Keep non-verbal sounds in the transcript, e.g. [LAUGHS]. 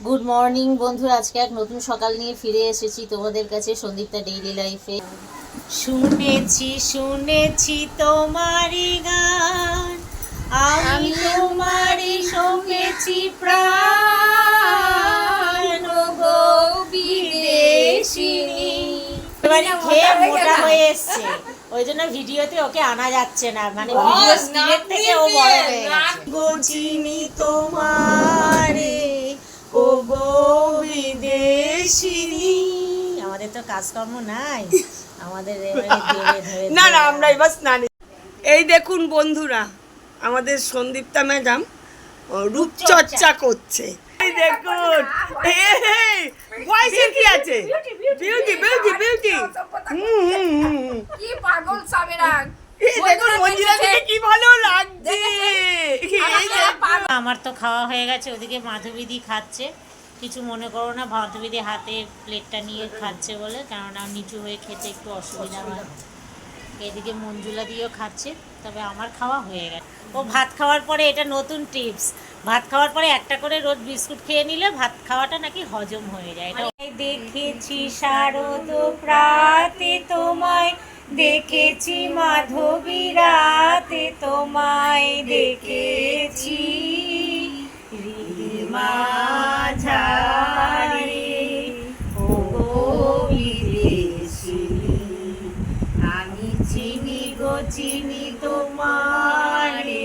Good morning বন্ধুরা। আজকে এক নতুন সকাল নিয়ে ফিরে এসেছি তোমাদের কাছে সন্দীপটা ডেইলি লাইফে শুনেছি শুনেছি তোমারই গান। আমি তোমারই শুনেছি প্রাণ। গো বিদেশিনী। খেয়ে মোটা হয়ে এসছে। ওই জন্য ভিডিওতে ওকে আনা যাচ্ছে না। মানে ভিডিও স্ক্রিনের থেকে ও বড় হয়ে গেছে। বিদেশিনী আমাদের তো কাজকর্ম নাই। আমাদের [LAUGHS] না না আমরা এবার স্নানে এই দেখুন বন্ধুরা আমাদের সন্দীপ্তা ম্যাডাম ও রূপচর্চা করছে। দেখুন ভয়েসে কি আছে? বিউটি বিউটি বিউটি কি পাগল। আমার তো খাওয়া হয়ে গেছে ওদিকে মাধবীদি খাচ্ছে। কিছু মনে করো না মাধবীদি হাতে প্লেটটা নিয়ে খাচ্ছে বলে কেননা নিচু হয়ে খেতে একটু অসুবিধা হয়। এদিকে মঞ্জুলা দিয়েও খাচ্ছে তবে আমার খাওয়া হয়ে গেছে। ও ভাত খাওয়ার পরে এটা নতুন টিপস ভাত খাওয়ার পরে একটা করে রোজ বিস্কুট খেয়ে নিলে ভাত খাওয়াটা নাকি হজম হয়ে যায়। এটা দেখেছি শারদ প্রাতে তোমায় দেখেছি মাধবী রাতে তোমায় দেখেছি গো চিনি তোমারে